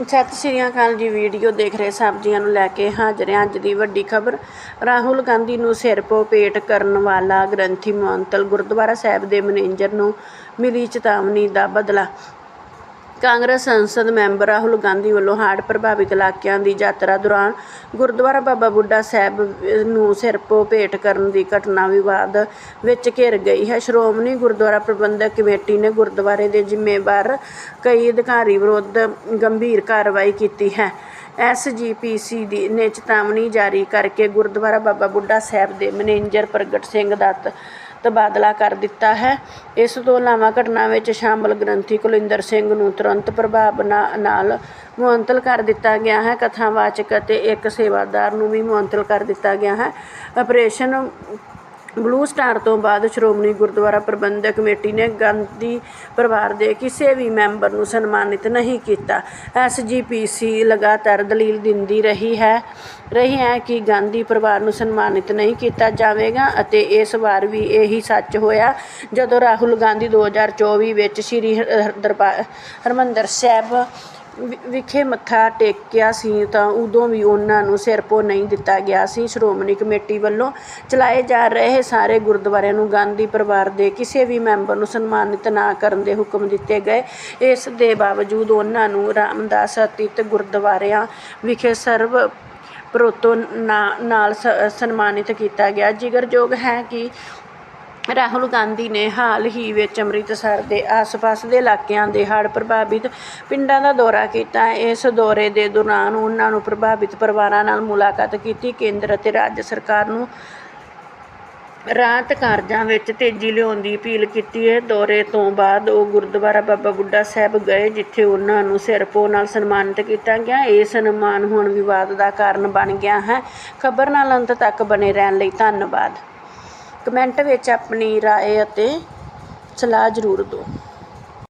ਸਤਿ ਸ਼੍ਰੀ ਅਕਾਲ ਜੀ ਵੀਡੀਓ ਦੇਖ ਰਹੇ ਸਬਜ਼ੀਆਂ ਨੂੰ ਲੈ ਕੇ ਹਾਜ਼ਰ ਹਾਂ। ਅੱਜ ਦੀ ਵੱਡੀ ਖਬਰ, ਰਾਹੁਲ ਗਾਂਧੀ ਨੂੰ ਸਿਰ ਪੇਟ ਕਰਨ ਵਾਲਾ ਗ੍ਰੰਥੀ ਮੁਅੱਤਲ ਗੁਰਦੁਆਰਾ ਸਾਹਿਬ ਦੇ ਮੈਨੇਜਰ ਨੂੰ ਮਿਲੀ ਚੇਤਾਵਨੀ ਦਾ ਬਦਲਾ। ਕਾਂਗਰਸ ਸੰਸਦ ਮੈਂਬਰ ਰਾਹੁਲ ਗਾਂਧੀ ਵੱਲੋਂ ਹੜ੍ਹ ਪ੍ਰਭਾਵਿਤ ਇਲਾਕਿਆਂ ਦੀ ਯਾਤਰਾ ਦੌਰਾਨ ਗੁਰਦੁਆਰਾ ਬਾਬਾ ਬੁੱਢਾ ਸਾਹਿਬ ਨੂੰ ਸਿਰਪੋ ਭੇਟ ਕਰਨ ਦੀ ਘਟਨਾ ਵਿਵਾਦ ਵਿੱਚ ਘਿਰ ਗਈ ਹੈ। ਸ਼੍ਰੋਮਣੀ ਗੁਰਦੁਆਰਾ ਪ੍ਰਬੰਧਕ ਕਮੇਟੀ ਨੇ ਗੁਰਦੁਆਰੇ ਦੇ ਜ਼ਿੰਮੇਵਾਰ ਕਈ ਅਧਿਕਾਰੀ ਵਿਰੁੱਧ ਗੰਭੀਰ ਕਾਰਵਾਈ ਕੀਤੀ ਹੈ। ਐਸਜੀਪੀਸੀ ਦੀ ਨੇ ਚੇਤਾਵਨੀ ਜਾਰੀ ਕਰਕੇ ਗੁਰਦੁਆਰਾ ਬਾਬਾ ਬੁੱਢਾ ਸਾਹਿਬ ਦੇ ਮੈਨੇਜਰ ਪ੍ਰਗਟ ਸਿੰਘ ਦਾ ਤਬਾਦਲਾ ਕਰ ਦਿੱਤਾ ਹੈ। ਇਸ ਤੋਂ ਇਲਾਵਾ ਘਟਨਾ ਵਿੱਚ ਸ਼ਾਮਲ ਗ੍ਰੰਥੀ ਕੁਲਿੰਦਰ ਸਿੰਘ ਨੂੰ ਤੁਰੰਤ ਪ੍ਰਭਾਵ ਨਾਲ ਮੁਅੰਤਲ ਕਰ ਦਿੱਤਾ ਗਿਆ ਹੈ। ਕਥਾਵਾਚਕ ਅਤੇ ਇੱਕ ਸੇਵਾਦਾਰ ਨੂੰ ਵੀ ਮੁਅੰਤਲ ਕਰ ਦਿੱਤਾ ਗਿਆ ਹੈ। ਆਪਰੇਸ਼ਨ ਬਲੂ ਸਟਾਰ ਤੋਂ ਬਾਅਦ ਸ਼੍ਰੋਮਣੀ ਗੁਰਦੁਆਰਾ ਪ੍ਰਬੰਧਕ ਕਮੇਟੀ ਨੇ ਗਾਂਧੀ ਪਰਿਵਾਰ ਦੇ ਕਿਸੇ ਵੀ ਮੈਂਬਰ ਨੂੰ ਸਨਮਾਨਿਤ ਨਹੀਂ ਕੀਤਾ। ਐਸਜੀਪੀਸੀ ਲਗਾਤਾਰ ਦਲੀਲ ਦਿੰਦੀ ਰਹੀ ਹੈ ਰਹੀ ਹੈ ਕਿ ਗਾਂਧੀ ਪਰਿਵਾਰ ਨੂੰ ਸਨਮਾਨਿਤ ਨਹੀਂ ਕੀਤਾ ਜਾਵੇਗਾ ਅਤੇ ਇਸ ਵਾਰ ਵੀ ਇਹੀ ਸੱਚ ਹੋਇਆ, ਜਦੋਂ ਰਾਹੁਲ ਗਾਂਧੀ 2024 ਵਿੱਚ ਸ੍ਰੀ ਹਰ- ਦਰਬਾਰ ਹਰਮੰਦਰ ਸਾਹਿਬ ਵਿਖੇ ਮੱਥਾ ਟੇਕਿਆ ਸੀ ਤਾਂ ਉਦੋਂ ਵੀ ਉਹਨਾਂ ਨੂੰ ਸਿਰਪੋ ਨਹੀਂ ਦਿੱਤਾ ਗਿਆ ਸੀ। ਸ਼੍ਰੋਮਣੀ ਕਮੇਟੀ ਵੱਲੋਂ ਚਲਾਏ ਜਾ ਰਹੇ ਸਾਰੇ ਗੁਰਦੁਆਰਿਆਂ ਨੂੰ ਗਾਂਧੀ ਪਰਿਵਾਰ ਦੇ ਕਿਸੇ ਵੀ ਮੈਂਬਰ ਨੂੰ ਸਨਮਾਨਿਤ ਨਾ ਕਰਨ ਦੇ ਹੁਕਮ ਦਿੱਤੇ ਗਏ। ਇਸ ਦੇ ਬਾਵਜੂਦ ਉਹਨਾਂ ਨੂੰ ਰਾਮਦਾਸ ਅਤੀਤ ਗੁਰਦੁਆਰਿਆਂ ਵਿਖੇ ਸਰਵ ਪ੍ਰੋਤੋ ਨਾ- ਨਾਲ ਸ- ਸਨਮਾਨਿਤ ਕੀਤਾ ਗਿਆ। ਜ਼ਿਕਰਯੋਗ ਹੈ ਕਿ ਰਾਹੁਲ ਗਾਂਧੀ ਨੇ ਹਾਲ ਹੀ ਵਿੱਚ ਅੰਮ੍ਰਿਤਸਰ ਦੇ ਆਸ-ਪਾਸ ਦੇ ਇਲਾਕਿਆਂ ਦੇ ਹੜ੍ਹ ਪ੍ਰਭਾਵਿਤ ਪਿੰਡਾਂ ਦਾ ਦੌਰਾ ਕੀਤਾ। ਇਸ ਦੌਰੇ ਦੇ ਦੌਰਾਨ ਉਹਨਾਂ ਨੂੰ ਪ੍ਰਭਾਵਿਤ ਪਰਿਵਾਰਾਂ ਨਾਲ ਮੁਲਾਕਾਤ ਕੀਤੀ। ਕੇਂਦਰ ਅਤੇ ਰਾਜ ਸਰਕਾਰ ਨੂੰ ਰਾਹਤ ਕਾਰਜਾਂ ਵਿੱਚ ਤੇਜ਼ੀ ਲਿਆਉਣ ਦੀ ਅਪੀਲ ਕੀਤੀ। ਹੈ ਦੌਰੇ ਤੋਂ ਬਾਅਦ ਉਹ ਗੁਰਦੁਆਰਾ ਬਾਬਾ ਬੁੱਢਾ ਸਾਹਿਬ ਗਏ, ਜਿੱਥੇ ਉਹਨਾਂ ਨੂੰ ਸਿਰਪੋ ਨਾਲ ਸਨਮਾਨਿਤ ਕੀਤਾ ਗਿਆ। ਇਹ ਸਨਮਾਨ ਹੁਣ ਵਿਵਾਦ ਦਾ ਕਾਰਨ ਬਣ ਗਿਆ ਹੈ। ਖਬਰ ਨਾਲ ਅੰਤ ਤੱਕ ਬਣੇ ਰਹਿਣ ਲਈ ਧੰਨਵਾਦ। ਕਮੈਂਟ ਵਿੱਚ ਆਪਣੀ ਰਾਏ ਅਤੇ ਸਲਾਹ ਜ਼ਰੂਰ ਦਿਓ।